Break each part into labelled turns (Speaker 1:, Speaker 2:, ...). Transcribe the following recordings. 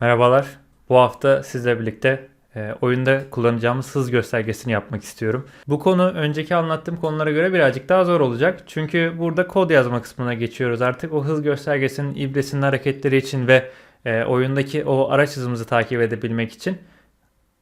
Speaker 1: Merhabalar. Bu hafta sizle birlikte e, oyunda kullanacağımız hız göstergesini yapmak istiyorum. Bu konu önceki anlattığım konulara göre birazcık daha zor olacak. Çünkü burada kod yazma kısmına geçiyoruz artık. O hız göstergesinin ibresinin hareketleri için ve e, oyundaki o araç hızımızı takip edebilmek için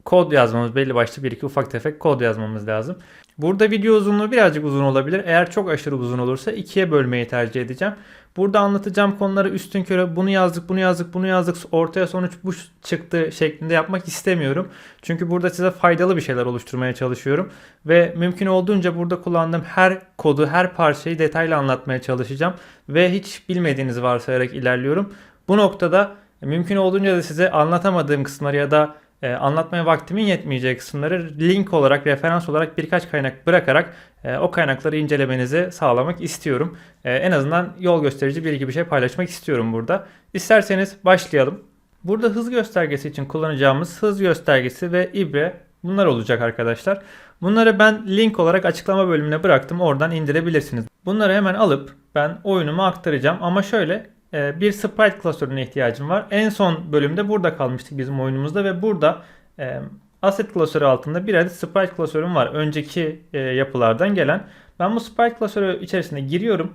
Speaker 1: kod yazmamız belli başlı bir iki ufak tefek kod yazmamız lazım. Burada video uzunluğu birazcık uzun olabilir. Eğer çok aşırı uzun olursa ikiye bölmeyi tercih edeceğim. Burada anlatacağım konuları üstün körü bunu yazdık, bunu yazdık, bunu yazdık, ortaya sonuç bu çıktı şeklinde yapmak istemiyorum. Çünkü burada size faydalı bir şeyler oluşturmaya çalışıyorum. Ve mümkün olduğunca burada kullandığım her kodu, her parçayı detaylı anlatmaya çalışacağım. Ve hiç bilmediğinizi varsayarak ilerliyorum. Bu noktada mümkün olduğunca da size anlatamadığım kısımları ya da e, anlatmaya vaktimin yetmeyeceği kısımları link olarak, referans olarak birkaç kaynak bırakarak e, o kaynakları incelemenizi sağlamak istiyorum. E, en azından yol gösterici bir iki bir şey paylaşmak istiyorum burada. İsterseniz başlayalım. Burada hız göstergesi için kullanacağımız hız göstergesi ve ibre bunlar olacak arkadaşlar. Bunları ben link olarak açıklama bölümüne bıraktım. Oradan indirebilirsiniz. Bunları hemen alıp ben oyunuma aktaracağım. Ama şöyle bir sprite klasörüne ihtiyacım var. En son bölümde burada kalmıştık bizim oyunumuzda ve burada e, asset klasörü altında bir adet sprite klasörüm var. Önceki e, yapılardan gelen. Ben bu sprite klasörü içerisine giriyorum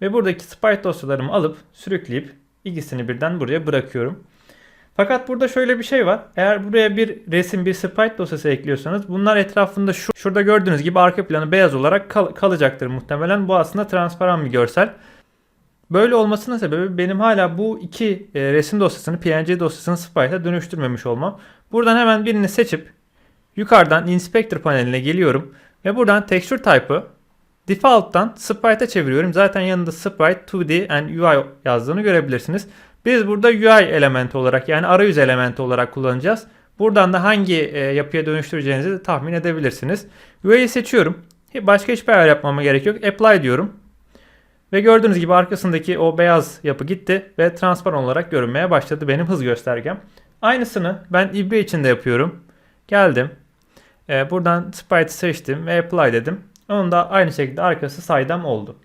Speaker 1: ve buradaki sprite dosyalarımı alıp sürükleyip ikisini birden buraya bırakıyorum. Fakat burada şöyle bir şey var. Eğer buraya bir resim, bir sprite dosyası ekliyorsanız bunlar etrafında şu, şurada gördüğünüz gibi arka planı beyaz olarak kal- kalacaktır muhtemelen. Bu aslında transparan bir görsel. Böyle olmasının sebebi benim hala bu iki e, resim dosyasını PNG dosyasını sprite'a dönüştürmemiş olmam. Buradan hemen birini seçip yukarıdan Inspector paneline geliyorum ve buradan Texture Type'ı default'tan sprite'a çeviriyorum. Zaten yanında sprite 2D and UI yazdığını görebilirsiniz. Biz burada UI elementi olarak yani arayüz elementi olarak kullanacağız. Buradan da hangi e, yapıya dönüştüreceğinizi tahmin edebilirsiniz. UI'yi seçiyorum. Başka hiçbir ayar yapmama gerek yok. Apply diyorum. Ve gördüğünüz gibi arkasındaki o beyaz yapı gitti ve transparan olarak görünmeye başladı benim hız göstergem. Aynısını ben ibre için de yapıyorum. Geldim. Ee, buradan sprite seçtim ve apply dedim. Onun da aynı şekilde arkası saydam oldu.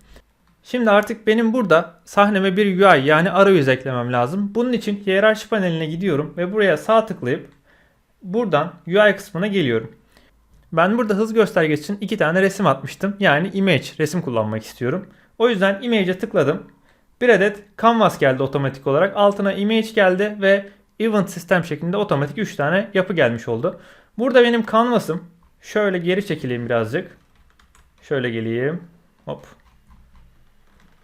Speaker 1: Şimdi artık benim burada sahneme bir UI yani arayüz eklemem lazım. Bunun için hiyerarşi paneline gidiyorum ve buraya sağ tıklayıp buradan UI kısmına geliyorum. Ben burada hız göstergesi için iki tane resim atmıştım. Yani image resim kullanmak istiyorum. O yüzden image'e tıkladım. Bir adet canvas geldi otomatik olarak. Altına image geldi ve event sistem şeklinde otomatik 3 tane yapı gelmiş oldu. Burada benim canvas'ım. Şöyle geri çekileyim birazcık. Şöyle geleyim. Hop.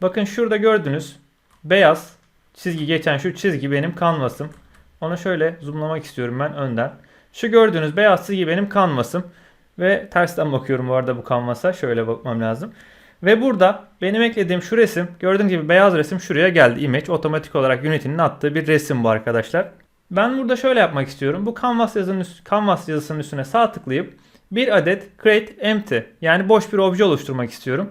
Speaker 1: Bakın şurada gördünüz. Beyaz çizgi geçen şu çizgi benim canvas'ım. Onu şöyle zoomlamak istiyorum ben önden. Şu gördüğünüz beyaz çizgi benim canvas'ım. Ve tersten bakıyorum bu arada bu canvas'a. Şöyle bakmam lazım. Ve burada benim eklediğim şu resim gördüğünüz gibi beyaz resim şuraya geldi. Image otomatik olarak Unity'nin attığı bir resim bu arkadaşlar. Ben burada şöyle yapmak istiyorum. Bu canvas, yazının, canvas yazısının üstüne sağ tıklayıp bir adet create empty yani boş bir obje oluşturmak istiyorum.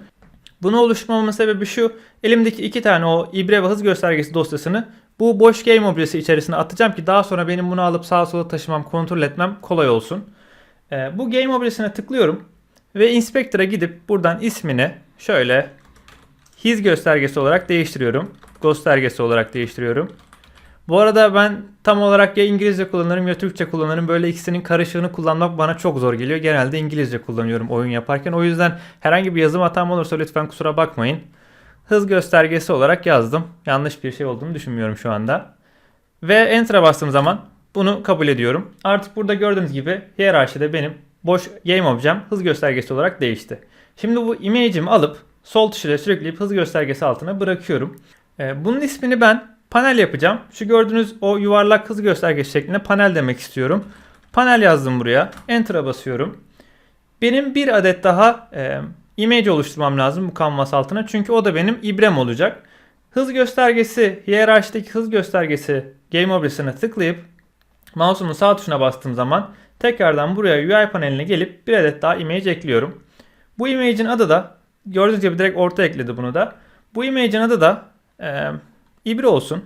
Speaker 1: Bunu oluşturmamın sebebi şu. Elimdeki iki tane o ibre ve hız göstergesi dosyasını bu boş game objesi içerisine atacağım ki daha sonra benim bunu alıp sağa sola taşımam, kontrol etmem kolay olsun. Ee, bu game objesine tıklıyorum ve inspector'a gidip buradan ismini şöyle his göstergesi olarak değiştiriyorum. Göstergesi olarak değiştiriyorum. Bu arada ben tam olarak ya İngilizce kullanırım ya Türkçe kullanırım. Böyle ikisinin karışığını kullanmak bana çok zor geliyor. Genelde İngilizce kullanıyorum oyun yaparken. O yüzden herhangi bir yazım hatam olursa lütfen kusura bakmayın. Hız göstergesi olarak yazdım. Yanlış bir şey olduğunu düşünmüyorum şu anda. Ve Enter'a bastığım zaman bunu kabul ediyorum. Artık burada gördüğünüz gibi hiyerarşide benim boş game objem hız göstergesi olarak değişti. Şimdi bu image'imi alıp sol tuşuyla sürükleyip hız göstergesi altına bırakıyorum. Ee, bunun ismini ben panel yapacağım. Şu gördüğünüz o yuvarlak hız göstergesi şeklinde panel demek istiyorum. Panel yazdım buraya. Enter'a basıyorum. Benim bir adet daha e, image oluşturmam lazım bu canvas altına. Çünkü o da benim ibrem olacak. Hız göstergesi, hiyerarşideki hız göstergesi game objesine tıklayıp mouse'umun sağ tuşuna bastığım zaman tekrardan buraya UI paneline gelip bir adet daha image ekliyorum. Bu image'in adı da gördüğünüz gibi direkt orta ekledi bunu da. Bu image'in adı da e, ibre olsun.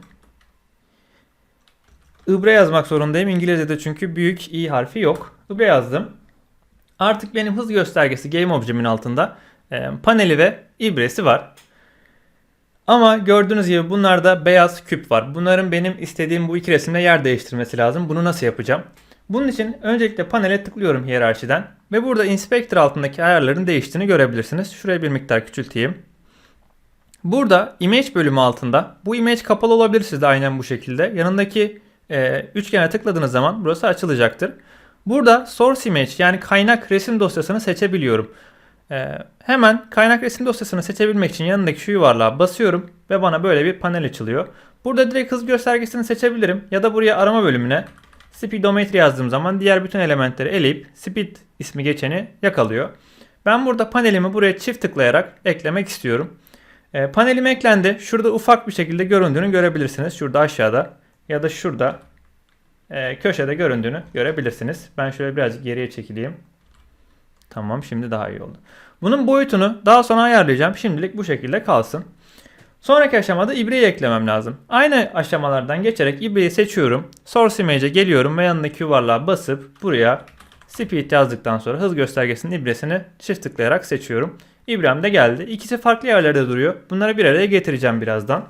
Speaker 1: İbre yazmak zorundayım. İngilizce'de çünkü büyük i harfi yok. İbre yazdım. Artık benim hız göstergesi game objemin altında e, paneli ve ibresi var. Ama gördüğünüz gibi bunlarda beyaz küp var. Bunların benim istediğim bu iki resimle yer değiştirmesi lazım. Bunu nasıl yapacağım? Bunun için öncelikle panele tıklıyorum hiyerarşiden ve burada inspector altındaki ayarların değiştiğini görebilirsiniz. Şuraya bir miktar küçülteyim. Burada image bölümü altında bu image kapalı olabilir sizde aynen bu şekilde. Yanındaki e, üçgene tıkladığınız zaman burası açılacaktır. Burada source image yani kaynak resim dosyasını seçebiliyorum. E, hemen kaynak resim dosyasını seçebilmek için yanındaki şu yuvarlığa basıyorum ve bana böyle bir panel açılıyor. Burada direkt hız göstergesini seçebilirim ya da buraya arama bölümüne speedometre yazdığım zaman diğer bütün elementleri eleyip speed ismi geçeni yakalıyor. Ben burada panelimi buraya çift tıklayarak eklemek istiyorum. E, panelim eklendi. Şurada ufak bir şekilde göründüğünü görebilirsiniz. Şurada aşağıda ya da şurada e, köşede göründüğünü görebilirsiniz. Ben şöyle birazcık geriye çekileyim. Tamam şimdi daha iyi oldu. Bunun boyutunu daha sonra ayarlayacağım. Şimdilik bu şekilde kalsın. Sonraki aşamada ibreyi eklemem lazım. Aynı aşamalardan geçerek ibreyi seçiyorum. Source image'e geliyorum ve yanındaki yuvarlığa basıp buraya speed yazdıktan sonra hız göstergesinin ibresini çift tıklayarak seçiyorum. İbrem de geldi. İkisi farklı yerlerde duruyor. Bunları bir araya getireceğim birazdan.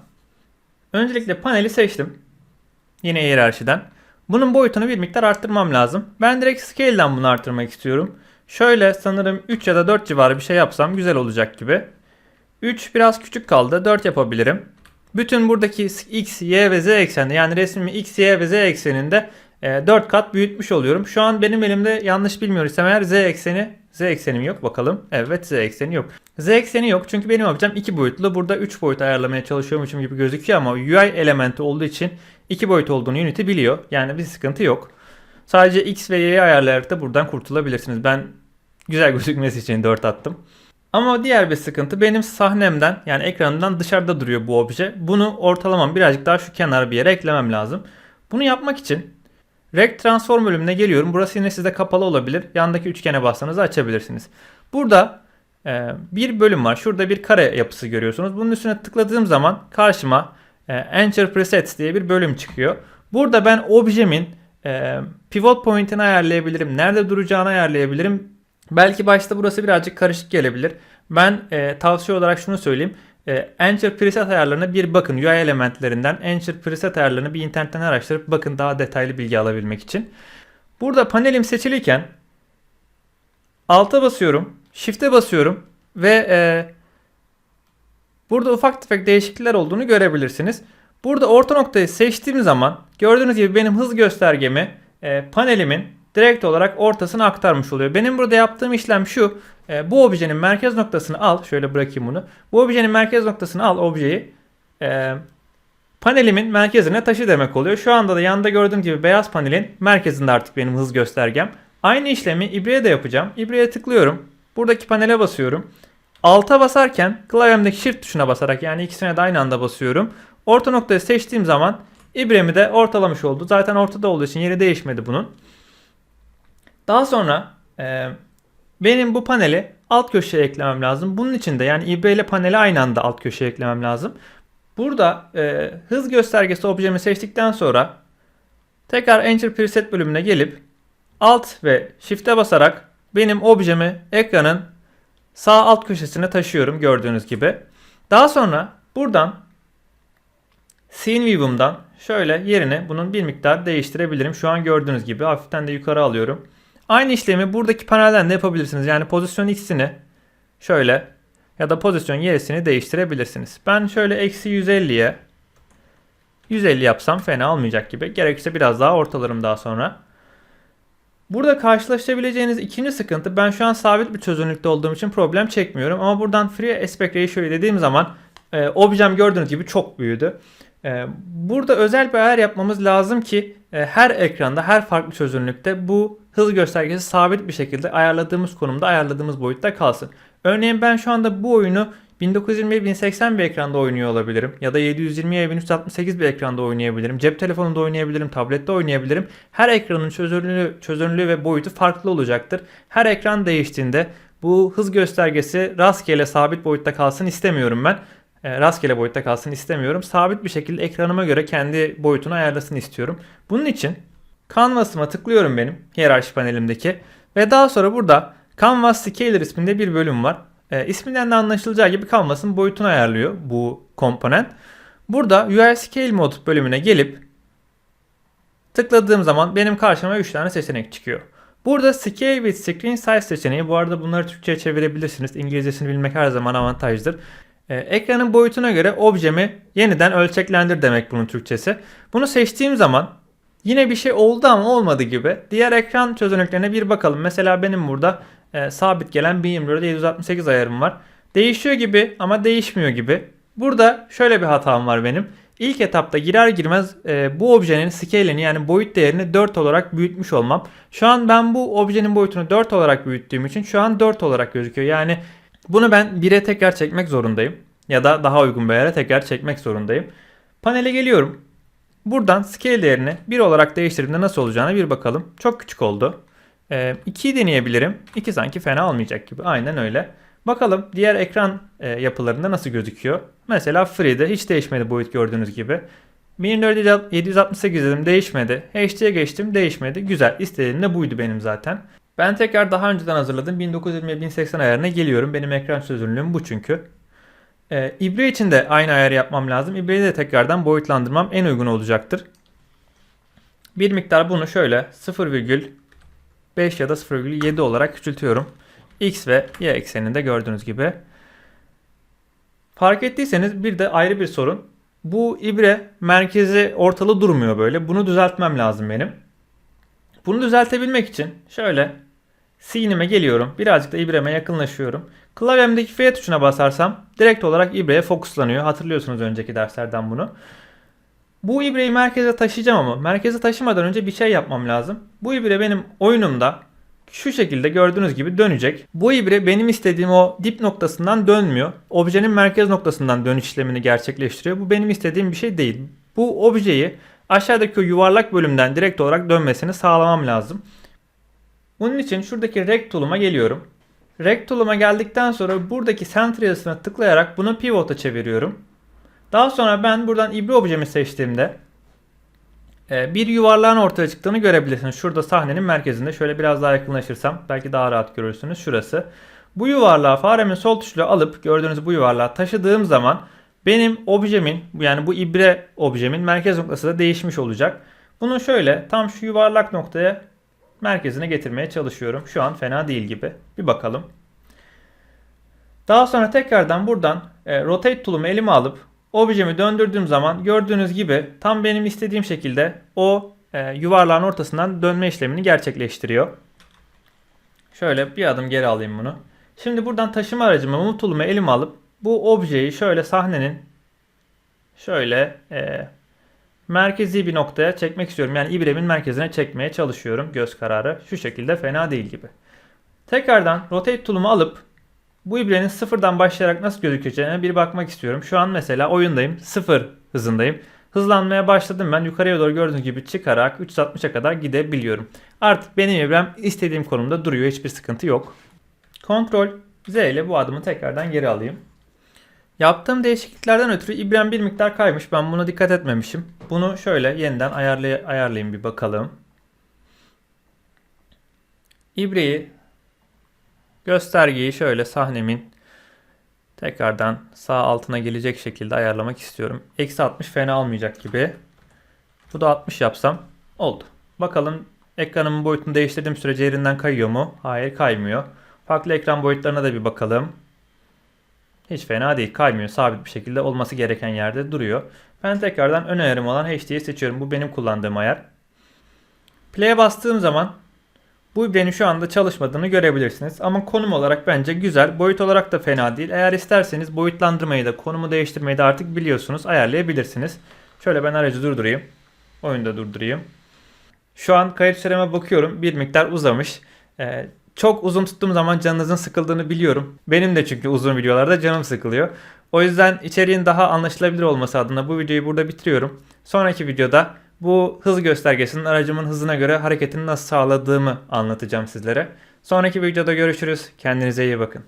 Speaker 1: Öncelikle paneli seçtim. Yine hiyerarşiden. Bunun boyutunu bir miktar arttırmam lazım. Ben direkt scale'den bunu arttırmak istiyorum. Şöyle sanırım 3 ya da 4 civarı bir şey yapsam güzel olacak gibi. 3 biraz küçük kaldı. 4 yapabilirim. Bütün buradaki x, y ve z ekseni yani resmimi x, y ve z ekseninde 4 e, kat büyütmüş oluyorum. Şu an benim elimde yanlış bilmiyorsam eğer z ekseni z eksenim yok bakalım. Evet z ekseni yok. Z ekseni yok çünkü benim objem 2 boyutlu. Burada 3 boyut ayarlamaya çalışıyormuşum gibi gözüküyor ama UI elementi olduğu için 2 boyut olduğunu Unity biliyor. Yani bir sıkıntı yok. Sadece X ve Y'yi ayarlayarak da buradan kurtulabilirsiniz. Ben güzel gözükmesi için 4 attım. Ama diğer bir sıkıntı benim sahnemden yani ekranımdan dışarıda duruyor bu obje. Bunu ortalamam birazcık daha şu kenara bir yere eklemem lazım. Bunu yapmak için Rect Transform bölümüne geliyorum. Burası yine sizde kapalı olabilir. Yandaki üçgene bassanız açabilirsiniz. Burada e, bir bölüm var. Şurada bir kare yapısı görüyorsunuz. Bunun üstüne tıkladığım zaman karşıma e, Enter Presets diye bir bölüm çıkıyor. Burada ben objemin e, pivot point'ini ayarlayabilirim. Nerede duracağını ayarlayabilirim. Belki başta burası birazcık karışık gelebilir. Ben e, tavsiye olarak şunu söyleyeyim. E, Enter preset ayarlarına bir bakın. UI elementlerinden Enter preset ayarlarını bir internetten araştırıp bakın daha detaylı bilgi alabilmek için. Burada panelim seçiliyken alta basıyorum. Shift'e basıyorum ve e, burada ufak tefek değişiklikler olduğunu görebilirsiniz. Burada orta noktayı seçtiğim zaman gördüğünüz gibi benim hız göstergemi e, panelimin direkt olarak ortasına aktarmış oluyor. Benim burada yaptığım işlem şu. E, bu objenin merkez noktasını al. Şöyle bırakayım bunu. Bu objenin merkez noktasını al objeyi. E, panelimin merkezine taşı demek oluyor. Şu anda da yanında gördüğüm gibi beyaz panelin merkezinde artık benim hız göstergem. Aynı işlemi ibreye de yapacağım. İbreye tıklıyorum. Buradaki panele basıyorum. Alta basarken klavyemdeki shift tuşuna basarak yani ikisine de aynı anda basıyorum. Orta noktayı seçtiğim zaman ibremi de ortalamış oldu. Zaten ortada olduğu için yeri değişmedi bunun. Daha sonra e, benim bu paneli alt köşeye eklemem lazım. Bunun için de yani ibre ile paneli aynı anda alt köşeye eklemem lazım. Burada e, hız göstergesi objemi seçtikten sonra tekrar Enter Preset bölümüne gelip Alt ve Shift'e basarak benim objemi ekranın sağ alt köşesine taşıyorum gördüğünüz gibi. Daha sonra buradan Scene View'umdan şöyle yerini bunun bir miktar değiştirebilirim. Şu an gördüğünüz gibi hafiften de yukarı alıyorum. Aynı işlemi buradaki panelden de yapabilirsiniz. Yani pozisyon X'ini şöyle ya da pozisyon Y'sini değiştirebilirsiniz. Ben şöyle eksi 150'ye 150 yapsam fena olmayacak gibi. Gerekirse biraz daha ortalarım daha sonra. Burada karşılaşabileceğiniz ikinci sıkıntı ben şu an sabit bir çözünürlükte olduğum için problem çekmiyorum. Ama buradan Free Aspect Ratio'yu dediğim zaman e, objem gördüğünüz gibi çok büyüdü. E, burada özel bir ayar yapmamız lazım ki e, her ekranda her farklı çözünürlükte bu hız göstergesi sabit bir şekilde ayarladığımız konumda ayarladığımız boyutta kalsın. Örneğin ben şu anda bu oyunu 1920 1080 bir ekranda oynuyor olabilirim. Ya da 720 1368 bir ekranda oynayabilirim. Cep telefonunda oynayabilirim. Tablette oynayabilirim. Her ekranın çözünürlüğü, çözünürlüğü ve boyutu farklı olacaktır. Her ekran değiştiğinde bu hız göstergesi rastgele sabit boyutta kalsın istemiyorum ben. E, rastgele boyutta kalsın istemiyorum. Sabit bir şekilde ekranıma göre kendi boyutunu ayarlasın istiyorum. Bunun için Canvas'ıma tıklıyorum benim hiyerarşi panelimdeki ve daha sonra burada Canvas Scaler isminde bir bölüm var. E, isminden de anlaşılacağı gibi Canvas'ın boyutunu ayarlıyor bu komponent. Burada UI Scale Mode bölümüne gelip tıkladığım zaman benim karşıma 3 tane seçenek çıkıyor. Burada Scale with Screen Size seçeneği bu arada bunları Türkçe'ye çevirebilirsiniz. İngilizcesini bilmek her zaman avantajdır. Ee, ekranın boyutuna göre objemi yeniden ölçeklendir demek bunun Türkçesi. Bunu seçtiğim zaman yine bir şey oldu ama olmadı gibi. Diğer ekran çözünürlüklerine bir bakalım. Mesela benim burada e, sabit gelen 1024 768 ayarım var. Değişiyor gibi ama değişmiyor gibi. Burada şöyle bir hatam var benim. İlk etapta girer girmez e, bu objenin scale'ini yani boyut değerini 4 olarak büyütmüş olmam. Şu an ben bu objenin boyutunu 4 olarak büyüttüğüm için şu an 4 olarak gözüküyor. Yani bunu ben 1'e tekrar çekmek zorundayım. Ya da daha uygun bir yere tekrar çekmek zorundayım. Panele geliyorum. Buradan scale değerini 1 olarak değiştirdiğimde nasıl olacağına bir bakalım. Çok küçük oldu. E, 2'yi deneyebilirim. 2 sanki fena olmayacak gibi. Aynen öyle. Bakalım diğer ekran e, yapılarında nasıl gözüküyor. Mesela Free'de hiç değişmedi boyut gördüğünüz gibi. 1468 dedim değişmedi. HD'ye geçtim değişmedi. Güzel. İstediğim de buydu benim zaten. Ben tekrar daha önceden hazırladım. 1920-1080 ayarına geliyorum. Benim ekran çözünürlüğüm bu çünkü. Ee, İbre için de aynı ayarı yapmam lazım. İbreyi de tekrardan boyutlandırmam en uygun olacaktır. Bir miktar bunu şöyle 0,5 ya da 0,7 olarak küçültüyorum. X ve Y ekseninde gördüğünüz gibi. Fark ettiyseniz bir de ayrı bir sorun. Bu ibre merkezi ortalı durmuyor böyle. Bunu düzeltmem lazım benim. Bunu düzeltebilmek için şöyle C'nime geliyorum. Birazcık da ibreme yakınlaşıyorum. Klavyemdeki F tuşuna basarsam direkt olarak ibreye fokuslanıyor. Hatırlıyorsunuz önceki derslerden bunu. Bu ibreyi merkeze taşıyacağım ama merkeze taşımadan önce bir şey yapmam lazım. Bu ibre benim oyunumda şu şekilde gördüğünüz gibi dönecek. Bu ibre benim istediğim o dip noktasından dönmüyor. Objenin merkez noktasından dönüş işlemini gerçekleştiriyor. Bu benim istediğim bir şey değil. Bu objeyi aşağıdaki o yuvarlak bölümden direkt olarak dönmesini sağlamam lazım. Bunun için şuradaki rect geliyorum. Rect geldikten sonra buradaki center yazısına tıklayarak bunu pivot'a çeviriyorum. Daha sonra ben buradan ibre objemi seçtiğimde e, bir yuvarlağın ortaya çıktığını görebilirsiniz. Şurada sahnenin merkezinde şöyle biraz daha yakınlaşırsam belki daha rahat görürsünüz. Şurası. Bu yuvarlağı faremin sol tuşuyla alıp gördüğünüz bu yuvarlağı taşıdığım zaman benim objemin yani bu ibre objemin merkez noktası da değişmiş olacak. Bunu şöyle tam şu yuvarlak noktaya merkezine getirmeye çalışıyorum. Şu an fena değil gibi. Bir bakalım. Daha sonra tekrardan buradan e, rotate tool'umu elime alıp objemi döndürdüğüm zaman gördüğünüz gibi tam benim istediğim şekilde o e, yuvarlağın ortasından dönme işlemini gerçekleştiriyor. Şöyle bir adım geri alayım bunu. Şimdi buradan taşıma aracımı move tool'umu elime alıp bu objeyi şöyle sahnenin şöyle e, merkezi bir noktaya çekmek istiyorum. Yani ibremin merkezine çekmeye çalışıyorum göz kararı. Şu şekilde fena değil gibi. Tekrardan rotate tool'umu alıp bu ibrenin sıfırdan başlayarak nasıl gözükeceğine bir bakmak istiyorum. Şu an mesela oyundayım. Sıfır hızındayım. Hızlanmaya başladım ben. Yukarıya doğru gördüğünüz gibi çıkarak 360'a kadar gidebiliyorum. Artık benim ibrem istediğim konumda duruyor. Hiçbir sıkıntı yok. Ctrl Z ile bu adımı tekrardan geri alayım. Yaptığım değişikliklerden ötürü ibrem bir miktar kaymış. Ben buna dikkat etmemişim. Bunu şöyle yeniden ayarlay ayarlayayım bir bakalım. İbreyi göstergeyi şöyle sahnemin tekrardan sağ altına gelecek şekilde ayarlamak istiyorum. Eksi 60 fena olmayacak gibi. Bu da 60 yapsam oldu. Bakalım ekranımın boyutunu değiştirdiğim sürece yerinden kayıyor mu? Hayır kaymıyor. Farklı ekran boyutlarına da bir bakalım. Hiç fena değil. Kaymıyor. Sabit bir şekilde olması gereken yerde duruyor. Ben tekrardan ön ayarım olan HD'yi seçiyorum. Bu benim kullandığım ayar. Play'e bastığım zaman bu ibrenin şu anda çalışmadığını görebilirsiniz. Ama konum olarak bence güzel. Boyut olarak da fena değil. Eğer isterseniz boyutlandırmayı da konumu değiştirmeyi de artık biliyorsunuz. Ayarlayabilirsiniz. Şöyle ben aracı durdurayım. Oyunu da durdurayım. Şu an kayıt süreme bakıyorum. Bir miktar uzamış. Ee, çok uzun tuttuğum zaman canınızın sıkıldığını biliyorum. Benim de çünkü uzun videolarda canım sıkılıyor. O yüzden içeriğin daha anlaşılabilir olması adına bu videoyu burada bitiriyorum. Sonraki videoda bu hız göstergesinin aracımın hızına göre hareketini nasıl sağladığımı anlatacağım sizlere. Sonraki videoda görüşürüz. Kendinize iyi bakın.